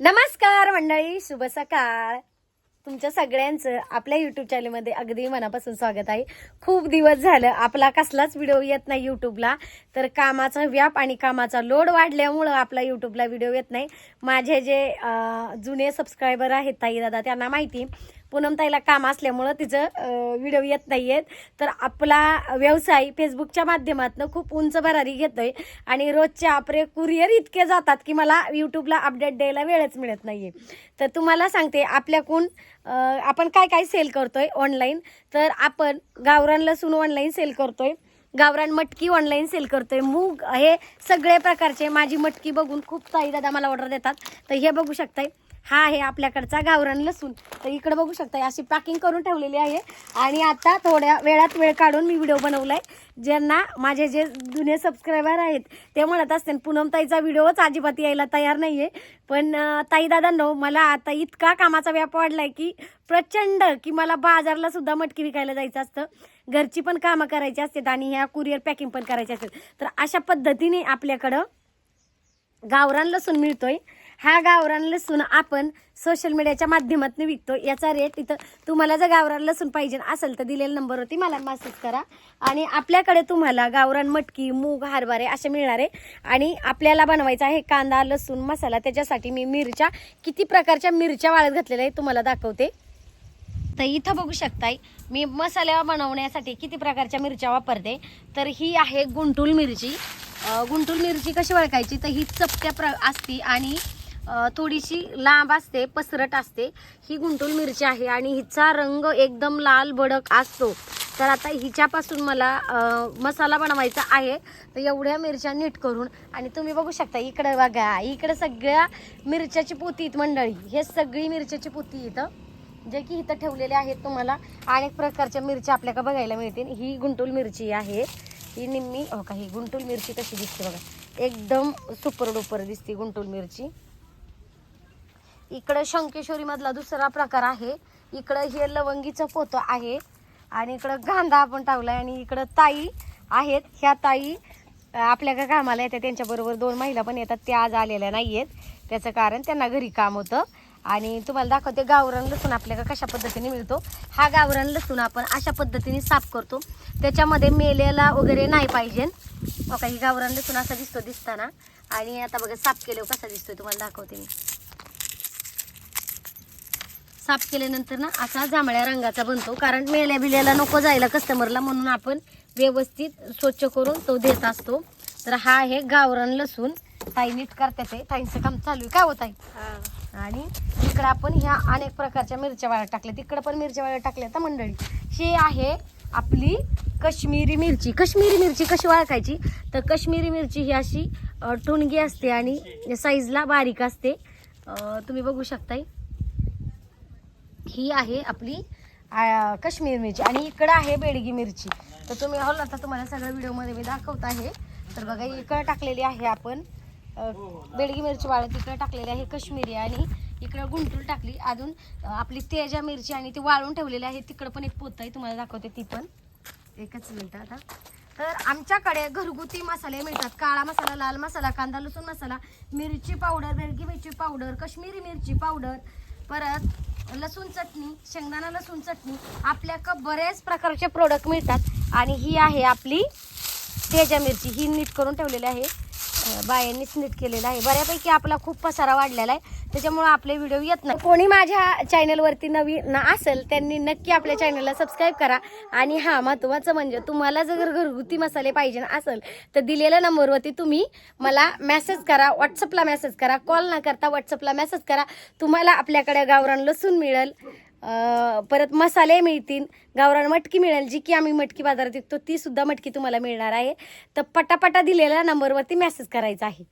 नमस्कार मंडळी शुभ सकाळ. तुमच्या सगळ्यांचं आपल्या युट्यूब चॅनलमध्ये अगदी मनापासून स्वागत आहे. खूप दिवस झालं आपला कसलाच व्हिडिओ येत नाही युट्यूबला तर कामाचा व्याप आणि कामाचा लोड वाढल्यामुळं आपला युट्यूबला व्हिडिओ येत नाही. माझे जे जुने सबस्क्रायबर आहेत ताई दादा त्यांना माहिती पूनमताईला काम असल्यामुळं तिचं व्हिडिओ येत नाही आहेत तर आपला व्यवसाय फेसबुकच्या माध्यमातून खूप उंच भरारी घेतोय. आणि रोजचे आपले कुरिअर इतके जातात की मला यूट्यूबला अपडेट द्यायला वेळच मिळत नाहीये. तर तुम्हाला सांगते आपल्याकडून आपण काय काय सेल करतोय ऑनलाईन तर आपण गावरान लसूण ऑनलाईन सेल करतोय. गावरान मटकी ऑनलाईन सेल करतोय. मूग हे सगळे प्रकारचे माझी मटकी बघून खूप ताई दादा मला ऑर्डर देतात. तर हे बघू शकताय. हा आहे आपल्याकडचा गावरान लसूण. तर इकडे बघू शकता अशी पॅकिंग करून ठेवलेली आहे. आणि आता थोड्या वेळात वेळ काढून मी व्हिडिओ बनवलाय. ज्यांना माझे जे जुने सबस्क्रायबर आहेत ते म्हणत असतील पूनम ताईचा व्हिडिओच अजिबात यायला तयार नाहीये. पण ताई दादांनो मला आता इतका कामाचा व्याप वाढलाय की प्रचंड की मला बाजारला सुद्धा मटकी विकायला जायचं असतं. घरची पण कामं करायची असतात आणि ह्या कुरिअर पॅकिंग पण करायची असतात. तर अशा पद्धतीने आपल्याकडं गावरान लसूण मिळतोय. हा गावरान लसूण आपण सोशल मीडियाच्या माध्यमातून विकतो. याचा रेट इथं तुम्हाला जर गावरान लसूण पाहिजे असेल तर दिलेल्या नंबरवरती मला मेसेज करा. आणि आपल्याकडे तुम्हाला गावरान मटकी मूग हरभरे असे मिळणार. आहे आणि आपल्याला बनवायचा आहे कांदा लसूण मसाला. त्याच्यासाठी मी मिरच्या किती प्रकारच्या मिरच्या वाळत घातलेल्या आहे तुम्हाला दाखवते. तर इथं बघू शकताय मी मसाला बनवण्यासाठी किती प्रकारच्या मिरच्या वापरते. तर ही आहे गुंटूल मिरची. गुंटूल मिरची कशी ओळखायची तर ही चपट्या प्र असती आणि थोडीशी लांब असते पसरट असते. ही गुंटूल मिरची आहे आणि हिचा रंग एकदम लाल भडक असतो. तर आता हिच्यापासून मला मसाला बनवायचा आहे. तर एवढ्या मिरच्या नीट करून आणि तुम्ही बघू शकता इकडं बघा इकडं सगळ्या मिरच्याची पोती आहेत मंडळी. हे सगळी मिरच्याची पोती इथं जे की इथं ठेवलेले आहेत तुम्हाला. अनेक प्रकारच्या मिरच्या आपल्याला बघायला मिळतील. ही गुंटूल मिरची आहे. ही निम्मी हो का ही गुंटूल मिरची कशी दिसते बघा. एकदम सुपर डुपर दिसते गुंटूल मिरची. इकडं शंकेश्वरी मधला दुसरा प्रकार आहे. इकडं हे लवंगीचं पोतं आहे. आणि इकडं गांधा आपण टावलाय आणि इकडं ताई आहेत. ह्या ताई आपल्या का कामाला येतात. त्यांच्याबरोबर दोन महिला पण येतात. त्या आज आलेल्या नाही आहेत त्याचं कारण त्यांना घरी काम होतं. आणि तुम्हाला दाखवते गावरान लसूण आपल्याला कशा पद्धतीने मिळतो. हा गावरान लसूण आपण अशा पद्धतीने साफ करतो. त्याच्यामध्ये मेलेला वगैरे नाही पाहिजे. बघा ही गावरान लसूण असा दिसतो दिसताना. आणि आता बघा साफ केल्यावर कसा दिसतोय तुम्हाला दाखवते मी. साफ केल्यानंतर ना असा जांभळ्या रंगाचा बनतो. कारण मेल्या बिल्याला नको जायला कस्टमरला म्हणून आपण व्यवस्थित स्वच्छ करून तो देत असतो. तर हा आहे गावरान लसूण. ताई नीट करतात ते ताईंचं काम चालू आहे. काय होत आहे आणि इकडं आपण ह्या अनेक प्रकारच्या मिरच्या वाळत टाकल्या तिकडं पण मिरच्या वाळत टाकल्या तर मंडळी. ही आहे आपली कश्मीरी मिरची. कश्मीरी मिरची कशी वाळखायची तर कश्मीरी मिरची ही अशी अ, टुणगी असते आणि साईजला बारीक असते. तुम्ही बघू शकताय. ही आहे आपली काश्मीर मिरची. आणि इकडं आहे बेडगी मिरची. तर तुम्ही हॉल आता तुम्हाला सगळं व्हिडिओमध्ये मी दाखवत आहे. तर बघा इकडं टाकलेली आहे आपण बेडगी मिरची वाळत इकडं टाकलेली आहे काश्मीरी आणि इकडं गुंटूल टाकली. अजून आपली तेजा मिरची आणि ती वाळून ठेवलेली आहे. तिकडं पण एक पोत आहे तुम्हाला दाखवते ती पण. एकच मिनटं आता. तर आमच्याकडे घरगुती मसाले मिळतात. काळा मसाला लाल मसाला कांदा लसूण मसाला मिरची पावडर बेडगी मिरची पावडर काश्मीरी मिरची पावडर परत लसूण चटणी शेंगदाणा लसूण चटणी आपल्याकडं बऱ्याच प्रकारचे प्रोडक्ट मिळतात. आणि ही आहे आपली तेजा मिरची. ही नीट करून ठेवलेली आहे. बायांनीच नीट केलेलं आहे. बऱ्यापैकी आपला खूप पसारा वाढलेला आहे. त्याच्यामुळे आपले व्हिडिओ येत नाही. कोणी माझ्या चॅनलवरती नवीन असेल त्यांनी नक्की आपल्या चॅनलला सबस्क्राईब करा. आणि हा महत्त्वाचं म्हणजे तुम्हाला जर घरगुती मसाले पाहिजे असेल तर दिलेल्या नंबरवरती तुम्ही मला मेसेज करा व्हॉट्सअपला मेसेज करा कॉल न करता व्हॉट्सअपला मेसेज करा. तुम्हाला आपल्याकडे गावरान लसूण मिळेल परत मसाले मिळतील गावरान मटकी मिळेल जी की आम्ही मटकी बाजारात विकतो ती सुद्धा मटकी तुम्हाला मिळणार आहे. तर पटापटा दिलेल्या नंबरवरती मेसेज करायचा आहे.